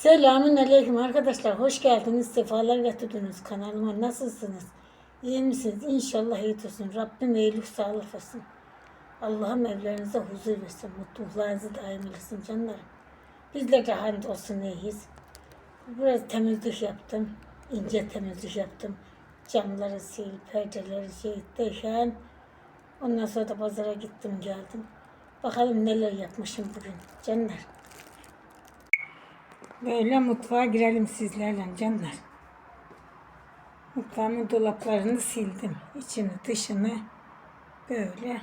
Selamün aleyküm arkadaşlar. Hoş geldiniz. Sefalar getirdiniz kanalıma. Nasılsınız? İyi misiniz? İnşallah iyi olsun. Rabbim iyilik sağlık versin. Allah'ım evlerinize huzur versin. Mutluluklarınızı daim etsin canlarım. Bizler de hamdolsun iyiyiz. Biraz temizlik yaptım. ince temizlik yaptım. Camları sil, perdeleri şey derken ondan sonra da pazara gittim geldim. Bakalım neler yapmışım bugün canlar. Böyle mutfağa girelim sizlerle canlar. Mutfağımın dolaplarını sildim. İçini dışını böyle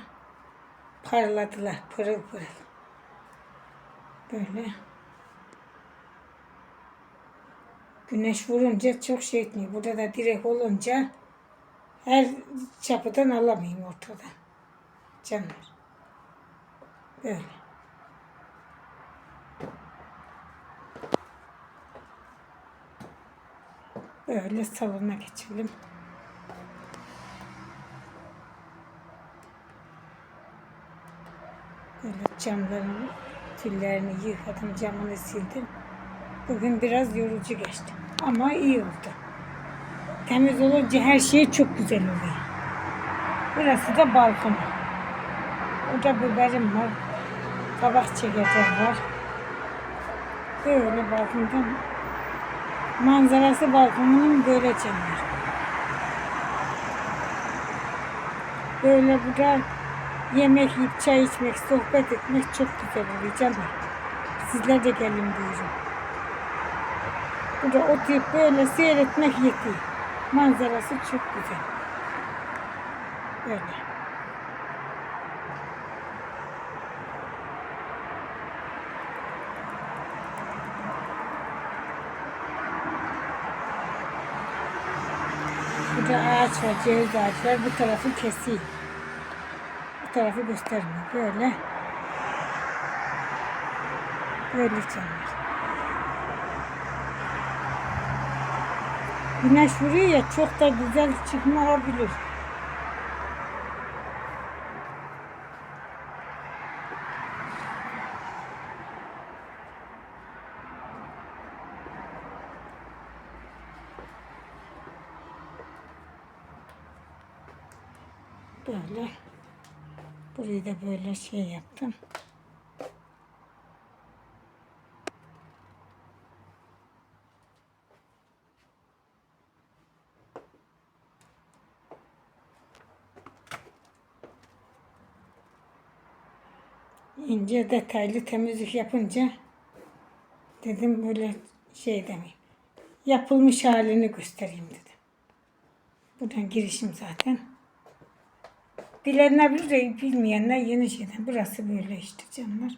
parladılar pırıl pırıl. Böyle. Güneş vurunca çok şey etmiyor. Burada da direk olunca her çapıdan alamayayım ortadan. Canlar. Böyle. Böyle salona geçelim. Böyle camların tüllerini yıkadım, camını sildim. Bugün biraz yorucu geçti. Ama iyi oldu. Temiz olunca her şey çok güzel oluyor. Burası da balkon. Burada biberim var. Kabak çekirdeği var. Böyle balkondan Manzarası balkonunun böyle canlar. Böyle burada yemek yiyip çay içmek, sohbet etmek çok güzel oluyor canlar. Sizler de gelin buyurun. Burada oturup böyle seyretmek yetiyor. Manzarası çok güzel. Böyle. Burada ağaç var, ceviz ağaç var. Bu tarafı keseyim. Bu tarafı göstermiyor. Böyle. Böyle canlar. Güneş vuruyor ya çok da güzel çıkmayabilir. Böyle. Burayı da böyle şey yaptım. ince detaylı temizlik yapınca dedim böyle şey demeyeyim. Yapılmış halini göstereyim dedim. Buradan girişim zaten. Bilenler bilir bilmeyenler yeni şeyden. Burası böyle işte canlar.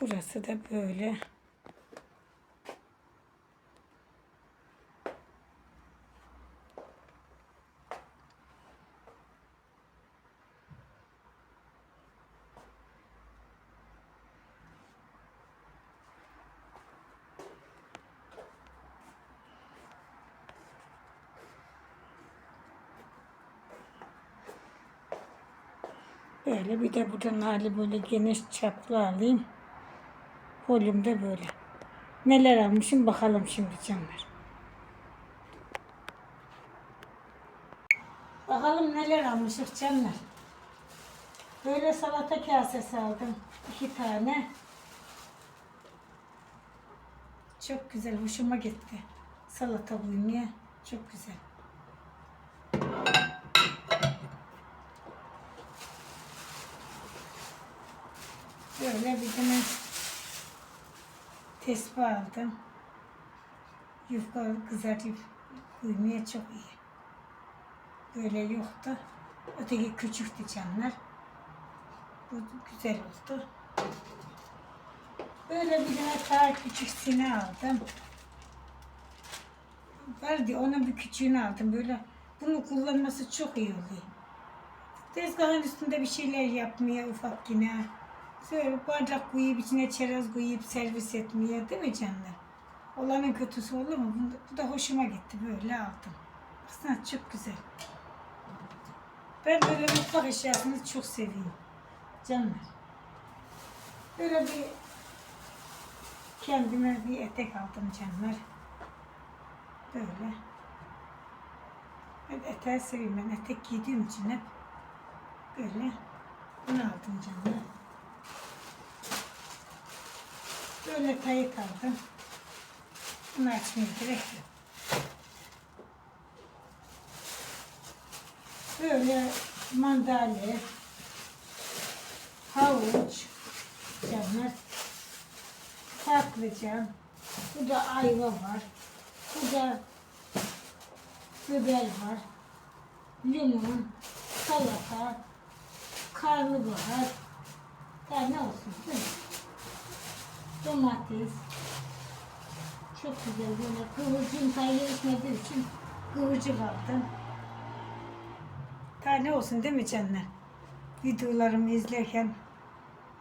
Burası da böyle. Böyle bir de buradan hali böyle geniş çaplı alayım. Volüm de böyle. Neler almışım bakalım şimdi canlar. Bakalım neler almışız canlar. Böyle salata kasesi aldım. iki tane. Çok güzel. Hoşuma gitti. Salata bu Çok güzel. Böyle bir tane tespih aldım. Yufka kızartıp koymaya çok iyi. Böyle yoktu. Öteki küçüktü canlar. Bu güzel oldu. Böyle bir tane daha küçüksünü aldım. Vardı onun bir küçüğünü aldım. Böyle bunu kullanması çok iyi oluyor. Tezgahın üstünde bir şeyler yapmaya ufak yine. Bardak koyup içine çerez koyup servis etmeye değil mi canlar? Olanın kötüsü olur mu? Bu da hoşuma gitti. Böyle aldım. Baksana çok güzel. Ben böyle mutfak eşyasını çok seviyorum. Canlar. Böyle bir kendime bir etek aldım canlar. Böyle. Ben eteği seviyorum. Ben etek giydiğim için hep böyle bunu aldım canlar. Böyle kayıt aldım. Bunu açmaya gerek. Böyle mandalya, havuç, canlar, patlıcan, bu da ayva var, bu da biber var, limon, salata, karnabahar, daha ne olsun değil mi? Domates, çok güzel böyle kıvırcığım sayı içmediği için kıvırcık aldım. Tane olsun değil mi canlar? Videolarımı izlerken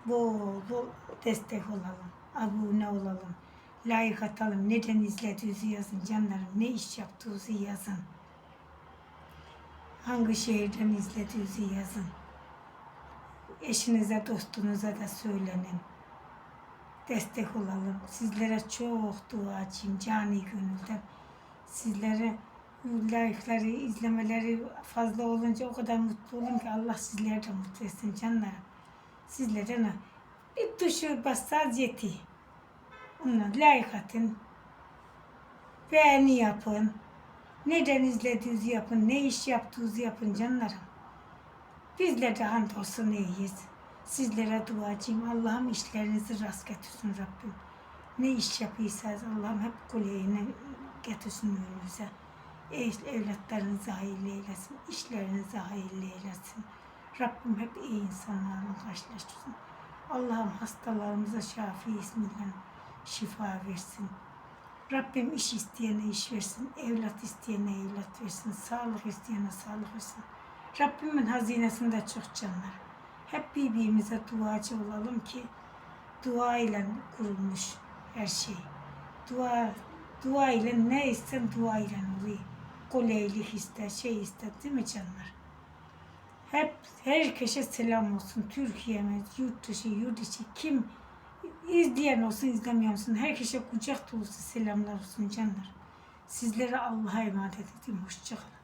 bol bol destek olalım. Abone olalım. Like atalım. Neden izlediğinizi yazın canlarım. Ne iş yaptığınızı yazın. Hangi şehirden izlediğinizi yazın. Eşinize, dostunuza da söylenin. Destek olalım. Sizlere çok duacıyım cani gönülden. Sizlere like'ları, izlemeleri fazla olunca o kadar mutlu olun ki Allah sizleri de mutlu etsin canlarım. Sizlere ne? Bir tuşu bassaz yeti. Ona like atın. Beğeni yapın. Neden izlediğinizi yapın. Ne iş yaptığınızı yapın canlarım. Bizler de hamdolsun iyiyiz. Sizlere duacıyım. Allah'ım işlerinizi rast getirsin Rabbim. Ne iş yapıyorsanız Allah'ım hep kuleyine getirsin önünüze. Ev- Evlatlarınızı hayırlı eylesin. işlerinizi hayırlı eylesin. Rabbim hep iyi insanlarla karşılaştırsın. Allah'ım hastalarımıza şafi ismiyle şifa versin. Rabbim iş isteyene iş versin, evlat isteyene evlat versin, sağlık isteyene sağlık versin. Rabbimin hazinesinde çok canlar. Hep birbirimize duacı olalım ki dua ile kurulmuş her şey. Dua, dua ile ne isten dua ile oluyor. Koleylik ister, şey ister değil mi canlar? Hep herkese selam olsun. Türkiye'miz, yurt dışı, yurt içi kim izleyen olsun, izlemeyen olsun. Herkese kucak dolusu selamlar olsun canlar. Sizlere Allah'a emanet edeyim. Hoşçakalın.